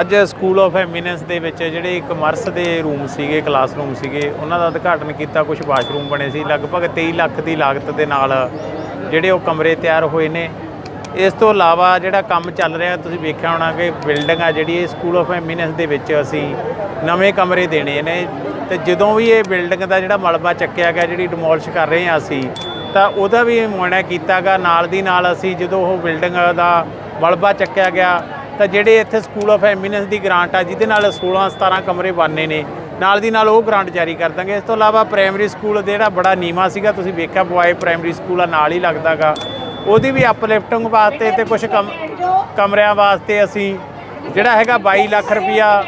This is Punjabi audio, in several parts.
ਅੱਜ ਸਕੂਲ ਆਫ ਐਮੀਨੈਂਸ ਦੇ ਵਿੱਚ ਜਿਹੜੇ ਕਮਰਸ ਦੇ ਰੂਮ ਸੀਗੇ ਕਲਾਸਰੂਮ ਸੀਗੇ, ਉਹਨਾਂ ਦਾ ਉਦਘਾਟਨ ਕੀਤਾ ਕੁਝ ਵਾਸ਼ਰੂਮ ਬਣੇ ਸੀ। ਲਗਭਗ 23 ਲੱਖ ਦੀ ਲਾਗਤ ਦੇ ਨਾਲ ਜਿਹੜੇ ਉਹ ਕਮਰੇ ਤਿਆਰ ਹੋਏ ਨੇ। ਇਸ ਤੋਂ ਇਲਾਵਾ ਜਿਹੜਾ ਕੰਮ ਚੱਲ ਰਿਹਾ, ਤੁਸੀਂ ਵੇਖਿਆ ਹੋਣਾ ਕਿ ਬਿਲਡਿੰਗ ਆ ਜਿਹੜੀ, ਇਹ ਸਕੂਲ ਆਫ ਐਮੀਨੈਂਸ ਦੇ ਵਿੱਚ ਅਸੀਂ ਨਵੇਂ ਕਮਰੇ ਦੇਣੇ ਨੇ। ਤੇ ਜਦੋਂ ਵੀ ਇਹ ਬਿਲਡਿੰਗ ਦਾ ਜਿਹੜਾ ਮਲਬਾ ਚੱਕਿਆ ਗਿਆ, ਜਿਹੜੀ ਡਿਮੋਲਿਸ਼ ਕਰ ਰਹੇ ਹਾਂ ਅਸੀਂ, ਤਾਂ ਉਹਦਾ ਵੀ ਮੁਆਇਨਾ ਕੀਤਾਗਾ ਨਾਲ ਦੀ ਨਾਲ ਅਸੀਂ ਜਦੋਂ ਉਹ ਬਿਲਡਿੰਗ ਦਾ ਮਲਬਾ ਚੱਕਿਆ ਗਿਆ ਤਾਂ ਜਿਹੜੇ ਇੱਥੇ ਸਕੂਲ ਆਫ ਐਮੀਨੈਂਸ ਦੀ ਗ੍ਰਾਂਟ ਆ, ਜਿਹਦੇ ਨਾਲ 16 17 ਕਮਰੇ ਬਣਨੇ ਨੇ, ਨਾਲ ਦੀ ਨਾਲ ਉਹ ਗ੍ਰਾਂਟ ਜਾਰੀ ਕਰ ਦਾਂਗੇ। ਇਸ ਤੋਂ ਇਲਾਵਾ ਪ੍ਰਾਇਮਰੀ ਸਕੂਲ ਜਿਹੜਾ ਬੜਾ ਨੀਵਾ ਸੀਗਾ, ਤੁਸੀਂ ਵੇਖਿਆ ਬੁਆਏ ਪ੍ਰਾਇਮਰੀ ਸਕੂਲ ਆ, ਨਾਲ ਹੀ ਲੱਗਦਾਗਾ। ਉਹਦੀ ਵੀ ਅਪਲਿਫਟਿੰਗ ਵਾਸਤੇ ਤੇ ਕੁਝ ਕਮ ਕਮਰਿਆਂ ਵਾਸਤੇ ਅਸੀਂ ਜਿਹੜਾ ਹੈਗਾ 22 ਲੱਖ ਰੁਪਇਆ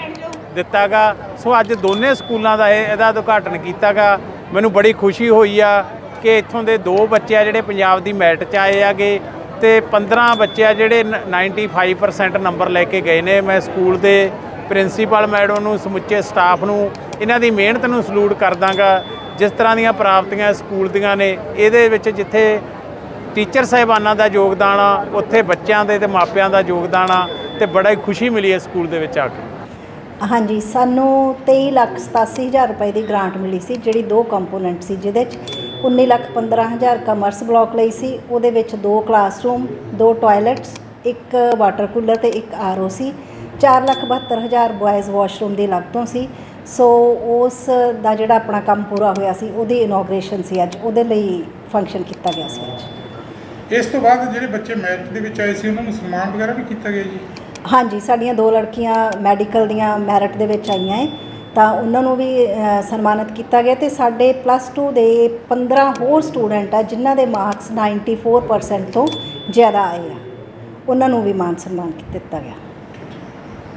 ਦਿੱਤਾਗਾ। ਸੋ ਅੱਜ ਦੋਨੇ ਸਕੂਲਾਂ ਦਾ ਇਹ ਇਹਦਾ ਉਦਘਾਟਨ ਕੀਤਾਗਾ। ਮੈਨੂੰ ਬੜੀ ਖੁਸ਼ੀ ਹੋਈ ਆ ਕਿ ਇੱਥੋਂ ਦੇ ਦੋ ਬੱਚੇ ਆ ਜਿਹੜੇ ਪੰਜਾਬ ਦੀ ਮੈਰਿਟ 'ਚ ਆਏ ਆਗੇ। ਤੇ 15 ਬੱਚੇ ਆ ਜਿਹੜੇ ਨ- 95% ਨੰਬਰ ਲੈ ਕੇ ਗਏ ਨੇ। ਮੈਂ ਸਕੂਲ ਦੇ ਪ੍ਰਿੰਸੀਪਲ ਮੈਡਮ ਨੂੰ, ਸਮੁੱਚੇ ਸਟਾਫ ਨੂੰ, ਇਹਨਾਂ ਦੀ ਮਿਹਨਤ ਨੂੰ ਸਲੂਟ ਕਰਦਾਗਾ। ਜਿਸ ਤਰ੍ਹਾਂ ਦੀਆਂ ਪ੍ਰਾਪਤੀਆਂ ਸਕੂਲ ਦੀਆਂ ਨੇ, ਇਹਦੇ ਵਿੱਚ ਜਿੱਥੇ ਟੀਚਰ ਸਾਹਿਬਾਨਾਂ ਦਾ ਯੋਗਦਾਨ ਆ, ਉੱਥੇ ਬੱਚਿਆਂ ਦੇ ਤੇ ਮਾਪਿਆਂ ਦਾ ਯੋਗਦਾਨ ਆ ਤੇ ਬੜਾ ਹੀ ਖੁਸ਼ੀ ਮਿਲੀ ਹੈ ਸਕੂਲ ਦੇ ਵਿੱਚ ਆ ਕੇ। ਹਾਂਜੀ, ਸਾਨੂੰ 23 ਲੱਖ 87 ਹਜ਼ਾਰ ਰੁਪਏ ਦੀ ਗ੍ਰਾਂਟ ਮਿਲੀ ਸੀ, ਜਿਹੜੀ ਦੋ ਕੰਪੋਨੈਂਟ ਸੀ, ਜਿਹਦੇ ਚ 19 ਲੱਖ 15 ਹਜ਼ਾਰ ਕਮਰਸ ਬਲਾਕ ਲਈ ਸੀ। ਉਹਦੇ ਵਿੱਚ ਦੋ ਕਲਾਸਰੂਮ ਦੋ ਟਾਇਲਟਸ ਇੱਕ ਵਾਟਰ ਕੂਲਰ ਤੇ ਇੱਕ ਆਰਓ ਸੀ। 4 ਲੱਖ 72 ਹਜ਼ਾਰ ਬॉयਜ਼ ਵਾਸ਼ਰੂਮ ਦੀ ਲਾਗਤੋਂ ਸੀ। ਸੋ ਉਸ ਦਾ ਜਿਹੜਾ ਆਪਣਾ ਕੰਮ ਪੂਰਾ ਹੋਇਆ ਸੀ ਉਹਦੀ ਇਨੋਗ੍ਰੇਸ਼ਨ ਸੀ ਅੱਜ। ਉਹਦੇ ਲਈ ਫੰਕਸ਼ਨ ਕੀਤਾ ਗਿਆ ਸੀ ਅੱਜ। ਇਸ ਤੋਂ ਬਾਅਦ ਜਿਹੜੇ ਬੱਚੇ ਮੈਰਿਟ ਦੇ ਵਿੱਚ ਆਏ ਸੀ ਉਹਨਾਂ ਨੂੰ ਸਨਮਾਨ ਵਗੈਰਾ ਵੀ ਕੀਤਾ ਗਿਆ ਜੀ? ਹਾਂਜੀ ਸਾਡੀਆਂ ਦੋ ਲੜਕੀਆਂ ਮੈਡੀਕਲ ਦੀਆਂ ਮੈਰਿਟ ਦੇ ਵਿੱਚ ਆਈਆਂ ਹੈ ਤਾਂ ਉਹਨਾਂ ਨੂੰ ਵੀ ਸਨਮਾਨਿਤ ਕੀਤਾ ਗਿਆ ਤੇ ਸਾਡੇ ਪਲੱਸ 2 ਦੇ 15 ਹੋਰ ਸਟੂਡੈਂਟ ਆ ਜਿਨ੍ਹਾਂ ਦੇ ਮਾਰਕਸ 94% ਤੋਂ ਜ਼ਿਆਦਾ ਆਏ ਆ। ਉਹਨਾਂ ਨੂੰ ਵੀ ਮਾਨ ਸਨਮਾਨ ਦਿੱਤਾ ਗਿਆ।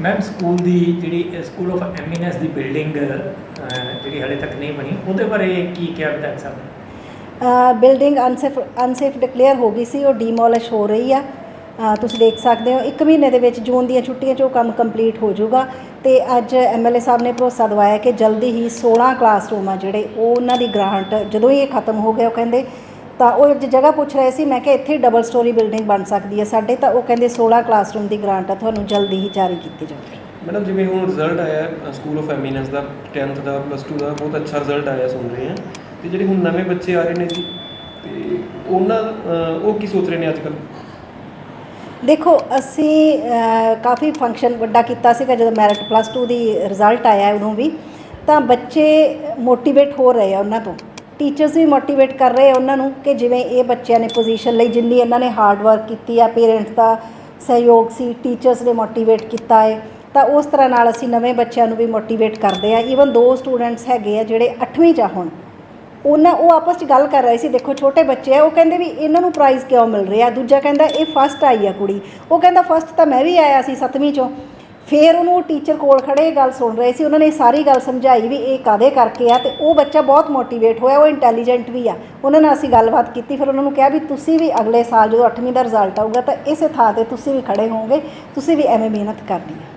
ਮੈਮ ਸਕੂਲ ਦੀ ਜਿਹੜੀ ਸਕੂਲ ਆਫ ਐਮੀਨੈਂਸ ਦੀ ਬਿਲਡਿੰਗ ਜਿਹੜੀ ਹਾਲੇ ਤੱਕ ਨਹੀਂ ਬਣੀ ਉਹਦੇ ਬਾਰੇ ਕੀ ਕਿਹਾ ਵਿਧਾਇਕ ਸਾਹਿਬ ਨੇ? ਬਿਲਡਿੰਗ ਅਨਸੇਫ ਅਨਸੇਫ ਡਿਕਲੇਅਰ ਹੋ ਗਈ ਸੀ ਉਹ ਡੀਮੋਲਿਸ਼ ਹੋ ਰਹੀ ਆ। ਤੁਸੀਂ ਦੇਖ ਸਕਦੇ ਹੋ, ਇੱਕ ਮਹੀਨੇ ਦੇ ਵਿੱਚ ਜੂਨ ਦੀਆਂ ਛੁੱਟੀਆਂ 'ਚ ਉਹ ਕੰਮ ਕੰਪਲੀਟ ਹੋ ਜਾਊਗਾ। ਤੇ ਅੱਜ ਐਮਐਲਏ ਸਾਹਿਬ ਨੇ ਭਰੋਸਾ ਦਵਾਇਆ ਕਿ ਜਲਦੀ ਹੀ 16 ਕਲਾਸਰੂਮ ਆ ਜਿਹੜੇ ਉਹ ਉਹਨਾਂ ਦੀ ਗ੍ਰਾਂਟ, ਜਦੋਂ ਹੀ ਇਹ ਖਤਮ ਹੋ ਗਿਆ ਉਹ ਕਹਿੰਦੇ, ਤਾਂ ਉਹ ਜਗ੍ਹਾ ਪੁੱਛ ਰਹੇ ਸੀ, ਮੈਂ ਕਿਹਾ ਇੱਥੇ ਡਬਲ ਸਟੋਰੀ ਬਿਲਡਿੰਗ ਬਣ ਸਕਦੀ ਹੈ ਸਾਡੇ, ਤਾਂ ਉਹ ਕਹਿੰਦੇ 16 ਕਲਾਸਰੂਮ ਦੀ ਗ੍ਰਾਂਟ ਆ, ਤੁਹਾਨੂੰ ਜਲਦੀ ਹੀ ਜਾਰੀ ਕੀਤੀ ਜਾਊਗੀ। ਮੈਡਮ, ਜਿਵੇਂ ਹੁਣ ਰਿਜ਼ਲਟ ਆਇਆ ਸਕੂਲ ਆਫ ਐਮੀਨੈਂਸ ਦਾ 10th ਦਾ ਪਲੱਸ 2 ਦਾ, ਬਹੁਤ ਅੱਛਾ ਰਿਜ਼ਲਟ ਆਇਆ ਸੁਣ ਰਹੇ ਹਾਂ। ਤੇ ਜਿਹੜੇ ਹੁਣ ਨਵੇਂ ਬੱਚੇ ਆ ਰਹੇ ਨੇ ਜੀ, ਤੇ ਉਹਨਾਂ ਉਹ ਕੀ ਸੋਚ ਰਹੇ ਨੇ ਅੱਜ ਕੱਲ੍ਹ? ਦੇਖੋ, ਅਸੀਂ ਕਾਫੀ ਫੰਕਸ਼ਨ ਵੱਡਾ ਕੀਤਾ ਸੀਗਾ ਜਦੋਂ ਮੈਰਿਟ ਪਲੱਸ 2 ਦੀ ਰਿਜ਼ਲਟ ਆਇਆ ਉਦੋਂ ਵੀ। ਤਾਂ ਬੱਚੇ ਮੋਟੀਵੇਟ ਹੋ ਰਹੇ ਆ ਉਹਨਾਂ ਤੋਂ। ਟੀਚਰਸ ਵੀ ਮੋਟੀਵੇਟ ਕਰ ਰਹੇ ਆ ਉਹਨਾਂ ਨੂੰ ਕਿ ਜਿਵੇਂ ਇਹ ਬੱਚਿਆਂ ਨੇ ਪੋਜੀਸ਼ਨ ਲਈ ਜਿੰਨੀ ਇਹਨਾਂ ਨੇ ਹਾਰਡ ਵਰਕ ਕੀਤੀ ਆ ਪੇਰੈਂਟਸ ਦਾ ਸਹਿਯੋਗ ਸੀ ਟੀਚਰਸ ਨੇ ਮੋਟੀਵੇਟ ਕੀਤਾ ਹੈ ਤਾਂ ਉਸ ਤਰ੍ਹਾਂ ਨਾਲ ਅਸੀਂ ਨਵੇਂ ਬੱਚਿਆਂ ਨੂੰ ਵੀ ਮੋਟੀਵੇਟ ਕਰਦੇ ਆ। ਈਵਨ ਦੋ ਸਟੂਡੈਂਟਸ ਹੈਗੇ ਆ ਜਿਹੜੇ 8ਵੀਂ 'ਚ ਆ ਹੁਣ। ਉਹਨਾਂ ਉਹ ਆਪਸ 'ਚ ਗੱਲ ਕਰ ਰਹੇ ਸੀ, ਦੇਖੋ ਛੋਟੇ ਬੱਚੇ ਆ, ਉਹ ਕਹਿੰਦੇ ਵੀ ਇਹਨਾਂ ਨੂੰ ਪ੍ਰਾਈਜ਼ ਕਿਉਂ ਮਿਲ ਰਿਹਾ? ਦੂਜਾ ਕਹਿੰਦਾ, ਇਹ ਫਸਟ ਆਈ ਆ ਕੁੜੀ। ਉਹ ਕਹਿੰਦਾ ਫਸਟ ਤਾਂ ਮੈਂ ਵੀ ਆਇਆ ਸੀ 7ਵੀਂ 'ਚੋਂ। ਫਿਰ ਉਹਨੂੰ ਟੀਚਰ ਕੋਲ ਖੜੇ ਗੱਲ ਸੁਣ ਰਹੇ ਸੀ। ਉਹਨਾਂ ਨੇ ਸਾਰੀ ਗੱਲ ਸਮਝਾਈ ਵੀ ਇਹ ਕਾਦੇ ਕਰਕੇ ਆ ਤੇ ਉਹ ਬੱਚਾ ਬਹੁਤ ਮੋਟੀਵੇਟ ਹੋਇਆ, ਉਹ ਇੰਟੈਲੀਜੈਂਟ ਵੀ ਆ। ਉਹਨਾਂ ਨਾਲ ਅਸੀਂ ਗੱਲਬਾਤ ਕੀਤੀ, ਫਿਰ ਉਹਨਾਂ ਨੂੰ ਕਿਹਾ ਵੀ ਤੁਸੀਂ ਵੀ ਅਗਲੇ ਸਾਲ ਜਦੋਂ 8ਵੀਂ ਦਾ ਰਿਜ਼ਲਟ ਆਊਗਾ ਤਾਂ ਇਸੇ ਥਾਂ ਤੇ ਤੁਸੀਂ ਵੀ ਖੜੇ ਹੋਵੋਗੇ, ਤੁਸੀਂ ਵੀ ਐਵੇਂ ਮਿਹਨਤ ਕਰਨੀ ਹੈ